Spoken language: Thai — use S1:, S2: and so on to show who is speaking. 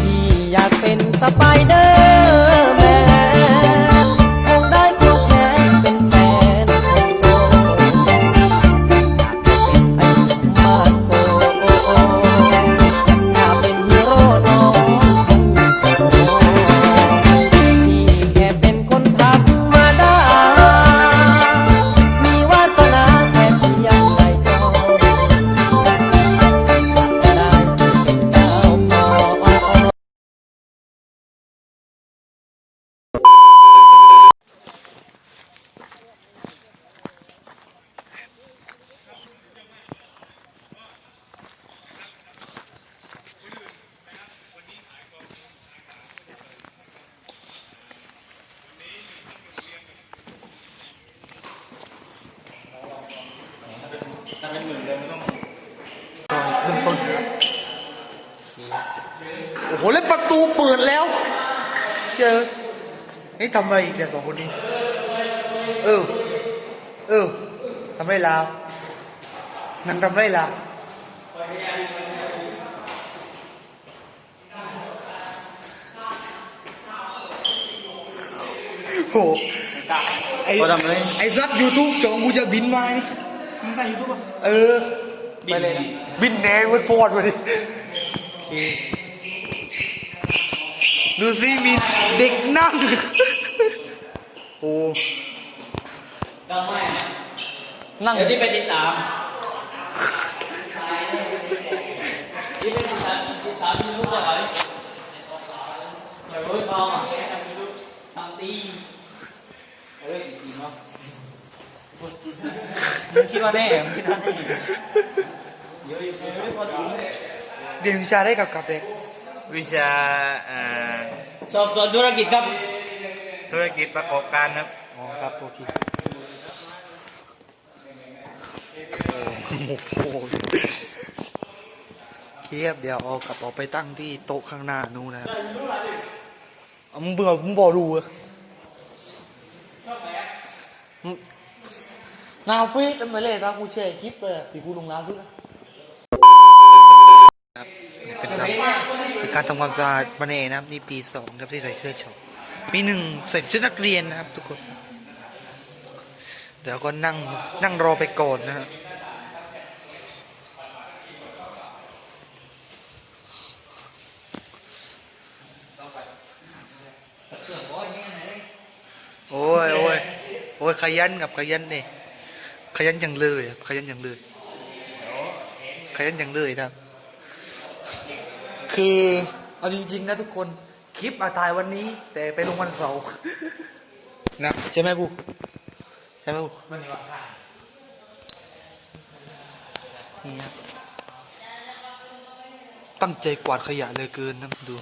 S1: พี่อยากเป็นสไปเดอร์ เริ่ม
S2: ต้นครับโอ้โหแล้วประตูเปิดแล้ว เจอ นี่ทำอะไรอีกเนี่ยสองคนนี้ เออ เออทำไรลาวนังทำไรลาวโหไอ้
S3: เขาทำอะไร
S2: ไอ้ซัดยูทูบจองกูจะบินมานี่
S3: มึงใส่ยูทูบอะ
S2: เออ ไปเลยบินแนนวันปอดมาดิโอเคดูสิมีเด็กนั่งโอ้
S3: ก็ไม่
S2: นั่ง
S3: เดี๋ยวที่ไปติดตามที่ไปติดตามติดตามยูทูบจะไหนแบบเฮ้ยทองอะทำตีเอ้ยจริงเนาะ มึงคิดว่าแน่มึงคิดว่าแน่เดี๋ยวยังไม่พอถึง
S2: เรียนวิชาได้กับกับเด็ก
S4: วิชาเอ่อ
S3: สอบสวนธุรกิจครับ
S4: ธุรกิจประกอบการครับ
S2: อ๋อครับโอเคโอ้โหเคียบเดี๋ยวเอากลับเอาไปตั้งที่โต๊ะข้างหน้านู้นนะครับเอามึงเบื่อมึงบอกดูอะมึง นาฟิตมาเลยครับกูแชร์คลิปไปอะที่กูลงนาฟิตอะเป็นการเป็นการทำความสะอาดมาเนนะครับนี่ปีสองครับที่ใส่เสื้อช็อปปีหนึ่งใส่ชุดนักเรียนนะครับ ทุกคน เดี๋ยวก็นั่งนั่งรอไปก่อนนะฮะโอ้ยโอ้ยโอ้ยขยันกับขยันเนี่ย ขยันอย่างเลยขยันอย่างเลยขยันอย่างเลยครับ คือเอาจริง ๆ นะทุกคนคลิปอาตายวันนี้ แต่ไปลงวันเสาร์นะใช่ไหมบูใช่ไหมบูนี่ครับตั้งใจกวาดขยะเลยเกินนะดู